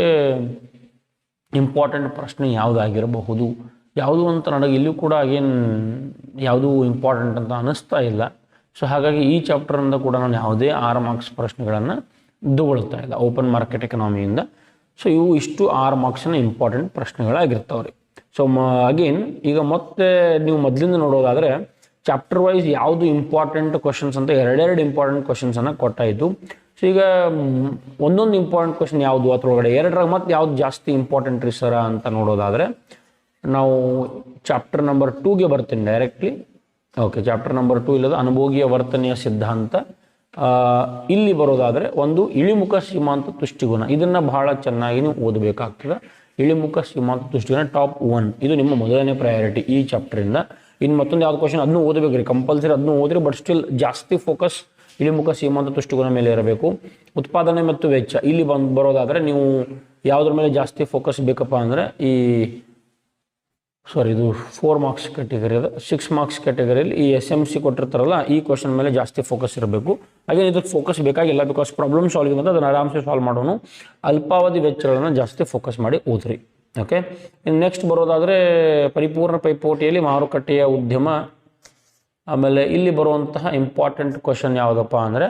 ಇಂಪಾರ್ಟೆಂಟ್ ಪ್ರಶ್ನೆ ಯಾವುದಾಗಿರಬಹುದು? ಯಾವುದು ಅಂತ ನನಗೆ ಇಲ್ಲೂ ಕೂಡ ಏನು ಯಾವುದು ಇಂಪಾರ್ಟೆಂಟ್ ಅಂತ ಅನ್ನಿಸ್ತಾ ಇಲ್ಲ. ಸೊ ಹಾಗಾಗಿ ಈ ಚಾಪ್ಟರಿಂದ ಕೂಡ ನಾನು ಯಾವುದೇ ಆರು ಮಾರ್ಕ್ಸ್ ಪ್ರಶ್ನೆಗಳನ್ನು ದುಗೊಳ್ತಾ ಇಲ್ಲ. ಓಪನ್ ಮಾರ್ಕೆಟ್ ಎಕನಾಮಿಯಿಂದ ಸೊ ಇವು ಇಷ್ಟು ಆರು ಮಾರ್ಕ್ಸ್ನ ಇಂಪಾರ್ಟೆಂಟ್ ಪ್ರಶ್ನೆಗಳಾಗಿರ್ತಾವೆ ರೀ ಸೊ ಮ ಅಗೇನ್ ಈಗ ಮತ್ತೆ ನೀವು ಮೊದಲಿಂದ ನೋಡೋದಾದರೆ ಚಾಪ್ಟರ್ ವೈಸ್ ಯಾವುದು ಇಂಪಾರ್ಟೆಂಟ್ ಕ್ವಶನ್ಸ್ ಅಂತ ಎರಡೆರಡು ಇಂಪಾರ್ಟೆಂಟ್ ಕ್ವಶನ್ಸನ್ನು ಕೊಟ್ಟಾಯಿತು ಸೊ ಈಗ ಒಂದೊಂದು ಇಂಪಾರ್ಟೆಂಟ್ ಕ್ವಶನ್ ಯಾವುದು ಅದರೊಳಗಡೆ, ಎರಡರಾಗ ಮತ್ತೆ ಯಾವ್ದು ಜಾಸ್ತಿ ಇಂಪಾರ್ಟೆಂಟ್ ರೀ ಸರ ಅಂತ ನೋಡೋದಾದರೆ, ನಾವು ಚಾಪ್ಟರ್ ನಂಬರ್ ಟೂಗೆ ಬರ್ತೀನಿ directly okay chapter number two ಇಲ್ಲದ ಅನುಭೋಗಿಯ ವರ್ತನೆಯ ಸಿದ್ಧಾಂತ. ಇಲ್ಲಿ ಬರೋದಾದರೆ ಒಂದು ಇಳಿಮುಖ ಸೀಮಾಂತ ತುಷ್ಟಿಗುಣ. ಇದನ್ನು ಬಹಳ ಚೆನ್ನಾಗಿ ನೀವು ಓದಬೇಕಾಗ್ತದೆ. ಇಳಿಮುಖ ಸೀಮಾಂತ ತುಷ್ಟಿಗುಣ, ಟಾಪ್ ಒನ್. ಇದು ನಿಮ್ಮ ಮೊದಲನೇ ಪ್ರಯಾರಿಟಿ ಈ ಚಾಪ್ಟರಿಂದ ಇನ್ನು ಮತ್ತೊಂದು ಯಾವ್ದು ಕ್ವಶನ್ ಅದನ್ನು ಓದಬೇಕು ರೀ. ಕಂಪಲ್ಸರಿ ಅದನ್ನು ಓದ್ರಿ ಬಟ್ ಸ್ಟಿಲ್ ಜಾಸ್ತಿ ಫೋಕಸ್ ಇಳಿಮುಖ ಸೀಮಾಂತ ತುಷ್ಟಿಗುಣ ಮೇಲೆ ಇರಬೇಕು. ಉತ್ಪಾದನೆ ಮತ್ತು ವೆಚ್ಚ. ಇಲ್ಲಿ ಬಂದು ಬರೋದಾದರೆ ನೀವು ಯಾವುದ್ರ ಮೇಲೆ ಜಾಸ್ತಿ ಫೋಕಸ್ ಬೇಕಪ್ಪ ಅಂದರೆ ಈ ಸಾರಿ ಇದು ಫೋರ್ ಮಾರ್ಕ್ಸ್ ಕ್ಯಾಟಗರಿ ಅದು. ಸಿಕ್ಸ್ ಮಾರ್ಕ್ಸ್ ಕ್ಯಾಟಗರಿಯಲ್ಲಿ ಈ ಎಸ್ ಎಂ ಸಿ ಕೊಟ್ಟಿರ್ತಾರಲ್ಲ, ಈ ಕ್ವಶನ್ ಮೇಲೆ ಜಾಸ್ತಿ ಫೋಕಸ್ ಇರಬೇಕು. ಹಾಗೆ ಇದಕ್ಕೆ ಫೋಕಸ್ ಬೇಕಾಗಿಲ್ಲ ಬಿಕಾಸ್ ಪ್ರಾಬ್ಲಮ್ ಸಾಲ್ವಿಂಗ್ ಅಂತ ಅದನ್ನು ಆರಾಮ್ಸೆ ಸಾಲ್ವ್ ಮಾಡೋನು. ಅಲ್ಪಾವಧಿ ವೆಚ್ಚಗಳನ್ನು ಜಾಸ್ತಿ ಫೋಕಸ್ ಮಾಡಿ ಓದ್ರಿ. ಓಕೆ ಇನ್ನು ನೆಕ್ಸ್ಟ್ ಬರೋದಾದರೆ ಪರಿಪೂರ್ಣ ಪೈಪೋಟಿಯಲ್ಲಿ ಮಾರುಕಟ್ಟೆಯ ಉದ್ಯಮ, ಆಮೇಲೆ ಇಲ್ಲಿ ಬರುವಂತಹ ಇಂಪಾರ್ಟೆಂಟ್ ಕ್ವಶನ್ ಯಾವುದಪ್ಪ ಅಂದರೆ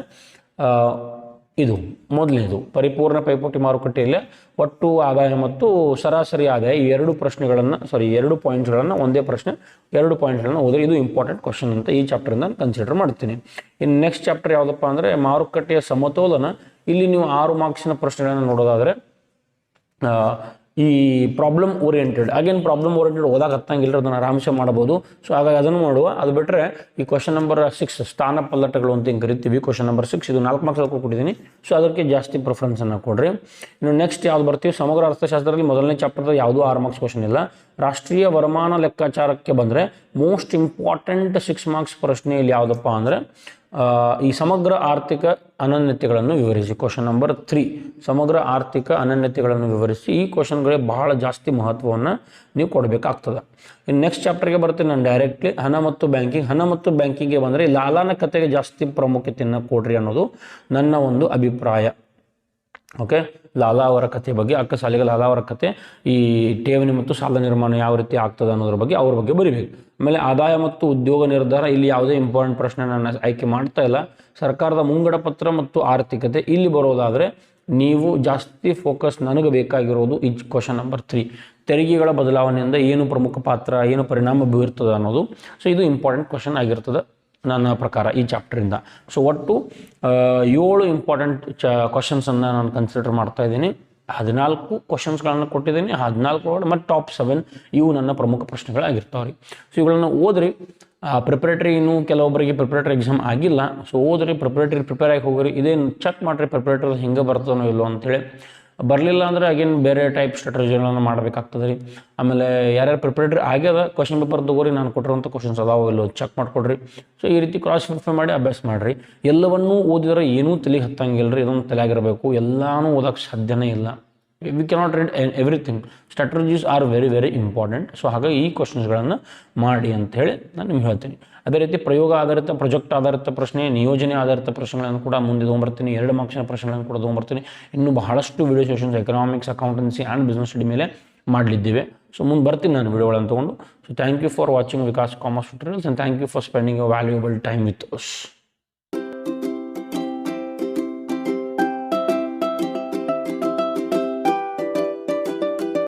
ಇದು ಮೊದಲನೇದು. ಪರಿಪೂರ್ಣ ಪೈಪೋಟಿ ಮಾರುಕಟ್ಟೆಯಲ್ಲಿ ಒಟ್ಟು ಆದಾಯ ಮತ್ತು ಸರಾಸರಿ ಆದಾಯ ಈ ಎರಡು ಪ್ರಶ್ನೆಗಳನ್ನು ಸಾರಿ ಎರಡು ಪಾಯಿಂಟ್ಸ್ಗಳನ್ನು ಒಂದೇ ಪ್ರಶ್ನೆ, ಎರಡು ಪಾಯಿಂಟ್ಗಳನ್ನು ಓದಿದ್ರೆ ಇದು ಇಂಪಾರ್ಟೆಂಟ್ ಕ್ವಶನ್ ಅಂತ ಈ ಚಾಪ್ಟರಿಂದ ನಾನು ಕನ್ಸಿಡರ್ ಮಾಡ್ತೀನಿ. ಇನ್ನು ನೆಕ್ಸ್ಟ್ ಚಾಪ್ಟರ್ ಯಾವುದಪ್ಪ ಅಂದರೆ ಮಾರುಕಟ್ಟೆಯ ಸಮತೋಲನ. ಇಲ್ಲಿ ನೀವು ಆರು ಮಾರ್ಕ್ಸಿನ ಪ್ರಶ್ನೆಗಳನ್ನು ನೋಡೋದಾದರೆ ಈ problem oriented again problem oriented ಓದಾಕ ಹತ್ತಂಗಿಲ್ಲ ಅದನ್ನು ಆರಾಮ್ಸೆ ಮಾಡ್ಬೋದು. ಸೊ ಹಾಗಾಗಿ ಅದನ್ನು ಮಾಡುವ. ಅದು ಬಿಟ್ಟರೆ ಈ ಕ್ವಶನ್ ನಂಬರ್ ಸಿಕ್ಸ್ ಸ್ಥಾನ ಪಲ್ಲಟಗಳು ಅಂತ ಹಿಂಗೆ ಕರಿತೀವಿ. ಕ್ವಶನ್ ನಂಬರ್ ಸಿಕ್ಸ್ ಇದು ನಾಲ್ಕು ಮಾರ್ಕ್ಸ್ ಕೊಟ್ಟಿದ್ದೀನಿ. ಸೊ ಅದಕ್ಕೆ ಜಾಸ್ತಿ ಪ್ರಿಫರೆನ್ಸನ್ನು ಕೊಡ್ರಿ. ಇನ್ನು ನೆಕ್ಸ್ಟ್ ಯಾವ್ದು ಬರ್ತೀವಿ? ಸಮಗ್ರ ಅರ್ಥಶಾಸ್ತ್ರದಲ್ಲಿ ಮೊದಲನೇ ಚಾಪ್ಟರ್ ಯಾವುದೂ ಆರು ಮಾರ್ಕ್ಸ್ ಕ್ವಶನ್ ಇಲ್ಲ. ರಾಷ್ಟ್ರೀಯ ವರಮಾನ ಲೆಕ್ಕಾಚಾರಕ್ಕೆ ಬಂದರೆ ಮೋಸ್ಟ್ ಇಂಪಾರ್ಟೆಂಟ್ ಸಿಕ್ಸ್ ಮಾರ್ಕ್ಸ್ ಪ್ರಶ್ನೆ ಇಲ್ಲಿ ಯಾವುದಪ್ಪ ಅಂದರೆ ಈ ಸಮಗ್ರ ಆರ್ಥಿಕ ಅನನ್ಯತೆಗಳನ್ನು ವಿವರಿಸಿ. ಕ್ವಶನ್ ನಂಬರ್ ತ್ರೀ ಸಮಗ್ರ ಆರ್ಥಿಕ ಅನನ್ಯತೆಗಳನ್ನು ವಿವರಿಸಿ. ಈ ಕ್ವಶನ್ಗಳಿಗೆ ಬಹಳ ಜಾಸ್ತಿ ಮಹತ್ವವನ್ನು ನೀವು ಕೊಡಬೇಕಾಗ್ತದೆ. ಇನ್ನು ನೆಕ್ಸ್ಟ್ ಚಾಪ್ಟರ್ಗೆ ಬರ್ತೀನಿ ನಾನು ಡೈರೆಕ್ಟ್ಲಿ ಹಣ ಮತ್ತು ಬ್ಯಾಂಕಿಂಗ್ ಹಣ ಮತ್ತು ಬ್ಯಾಂಕಿಂಗ್ಗೆ ಬಂದರೆ ಲಾಲಾನ ಕತೆಗೆ ಜಾಸ್ತಿ ಪ್ರಾಮುಖ್ಯತೆಯನ್ನು ಕೊಡ್ರಿ ಅನ್ನೋದು ನನ್ನ ಒಂದು ಅಭಿಪ್ರಾಯ. ಓಕೆ ಲಾಲಾ ಅವರ ಕಥೆ ಬಗ್ಗೆ, ಅಕ್ಕ ಸಾಲಿಗೆ ಲಾಲಾ ಅವರ ಕಥೆ, ಈ ಠೇವಣಿ ಮತ್ತು ಸಾಲ ನಿರ್ಮಾಣ ಯಾವ ರೀತಿ ಆಗ್ತದೆ ಅನ್ನೋದ್ರ ಬಗ್ಗೆ ಅವ್ರ ಬಗ್ಗೆ ಬರಿಬೇಕು. ಆಮೇಲೆ ಆದಾಯ ಮತ್ತು ಉದ್ಯೋಗ ನಿರ್ಧಾರ ಇಲ್ಲಿ ಯಾವುದೇ ಇಂಪಾರ್ಟೆಂಟ್ ಪ್ರಶ್ನೆ ನಾನು ಆಯ್ಕೆ ಮಾಡ್ತಾ ಇಲ್ಲ. ಸರ್ಕಾರದ ಮುಂಗಡ ಪತ್ರ ಮತ್ತು ಆರ್ಥಿಕತೆ ಇಲ್ಲಿ ಬರೋದಾದರೆ ನೀವು ಜಾಸ್ತಿ ಫೋಕಸ್ ನನಗೆ ಬೇಕಾಗಿರೋದು ಈ ಕ್ವಶನ್ ನಂಬರ್ ತ್ರೀ ತೆರಿಗೆಗಳ ಬದಲಾವಣೆಯಿಂದ ಏನು ಪ್ರಮುಖ ಪಾತ್ರ, ಏನು ಪರಿಣಾಮ ಬೀರ್ತದೆ ಅನ್ನೋದು. ಸೊ ಇದು ಇಂಪಾರ್ಟೆಂಟ್ ಕ್ವಶನ್ ಆಗಿರ್ತದೆ ನನ್ನ ಪ್ರಕಾರ ಈ ಚಾಪ್ಟರಿಂದ ಸೊ ಒಟ್ಟು ಏಳು ಇಂಪಾರ್ಟೆಂಟ್ ಚ ಕ್ವಶನ್ಸನ್ನು ನಾನು ಕನ್ಸಿಡರ್ ಮಾಡ್ತಾ ಇದ್ದೀನಿ. ಹದಿನಾಲ್ಕು ಕ್ವಶನ್ಸ್ಗಳನ್ನು ಕೊಟ್ಟಿದ್ದೀನಿ. ಹದಿನಾಲ್ಕು ಒಳಗಡೆ ಮತ್ತು ಟಾಪ್ ಸೆವೆನ್ ಇವು ನನ್ನ ಪ್ರಮುಖ ಪ್ರಶ್ನೆಗಳಾಗಿರ್ತಾವೆ ರೀ ಸೊ ಇವುಗಳನ್ನು ಓದ್ರಿ. ಪ್ರಿಪ್ರೇಟರಿ ಇನ್ನೂ ಕೆಲವೊಬ್ಬರಿಗೆ ಪ್ರಿಪ್ರೇಟರಿ ಎಕ್ಸಾಮ್ ಆಗಿಲ್ಲ. ಸೊ ಓದ್ರಿ ಪ್ರಿಪ್ರೇಟರಿ ಪ್ರಿಪೇರ್ ಆಗಿ ಹೋಗ್ರಿ. ಇದೇನು ಚೆಕ್ ಮಾಡಿರಿ ಪ್ರಿಪ್ರೇಟರಿ ಹೆಂಗೆ ಬರ್ತದೋ ಇಲ್ಲೋ ಅಂತೇಳಿ. ಬರಲಿಲ್ಲ ಅಂದರೆ ಅಗೇನ್ ಬೇರೆ ಟೈಪ್ ಸ್ಟ್ರಾಟಜಿಗಳನ್ನು ಮಾಡಬೇಕಾಗ್ತದೆ ರೀ. ಆಮೇಲೆ ಯಾರ್ಯಾರು ಪ್ರಿಪೇರ್ಡ್ ಆಗ್ಯದ ಕ್ವಶನ್ ಪೇಪರ್ ತಗೋರಿ, ನಾನು ಕೊಟ್ಟಿರುವಂಥ ಕ್ವಶನ್ಸ್ ಅದಾವ ಇಲ್ಲೋ ಚೆಕ್ ಮಾಡಿಕೊಡ್ರಿ. ಸೊ ಈ ರೀತಿ ಕ್ರಾಸ್ ವೆರಿಫೈ ಮಾಡಿ ಅಭ್ಯಾಸ ಮಾಡಿರಿ. ಎಲ್ಲವನ್ನೂ ಓದಿದ್ರೆ ಏನೂ ತಲೆಗೆ ಹತ್ತಂಗಿಲ್ಲ ರೀ ಇದೊಂದು ತಲೆಯಾಗಿರಬೇಕು. ಎಲ್ಲನೂ ಓದೋಕ್ಕೆ ಸಾಧ್ಯನೇ ಇಲ್ಲ. We cannot read everything strategies are very very important so ಹಾಗಾಗಿ ಈ ಕ್ವಶನ್ಸ್ಗಳನ್ನು ಮಾಡಿ ಅಂತ ಹೇಳಿ ನಾನು ನಿಮ್ಗೆ ಹೇಳ್ತೀನಿ. ಅದೇ ರೀತಿ ಪ್ರಯೋಗ ಆಧಾರಿತ ಪ್ರೊಜೆಕ್ಟ್ ಆಧಾರಿತ ಪ್ರಶ್ನೆ, ನಿಯೋಜನೆ ಆಧಾರಿತ ಪ್ರಶ್ನೆಗಳನ್ನು ಕೂಡ ಮುಂದೆ ತೊಗೊಂಬರ್ತೀನಿ. ಎರಡು ಮಾರ್ಕ್ಸಿನ ಪ್ರಶ್ನೆಗಳನ್ನು ಕೂಡ ತೊಗೊಂಬರ್ತೀನಿ. ಇನ್ನು ಬಹಳಷ್ಟು video sessions economics accountancy and business study ಮೇಲೆ ಮಾಡಲಿದ್ದೇವೆ. ಸೊ ಮುಂದೆ ಬರ್ತೀನಿ ನಾನು ವಿಡಿಯೋಗಳನ್ನು ತೊಗೊಂಡು. So thank you for watching Vikas commerce tutorials and thank you for spending valuable time with us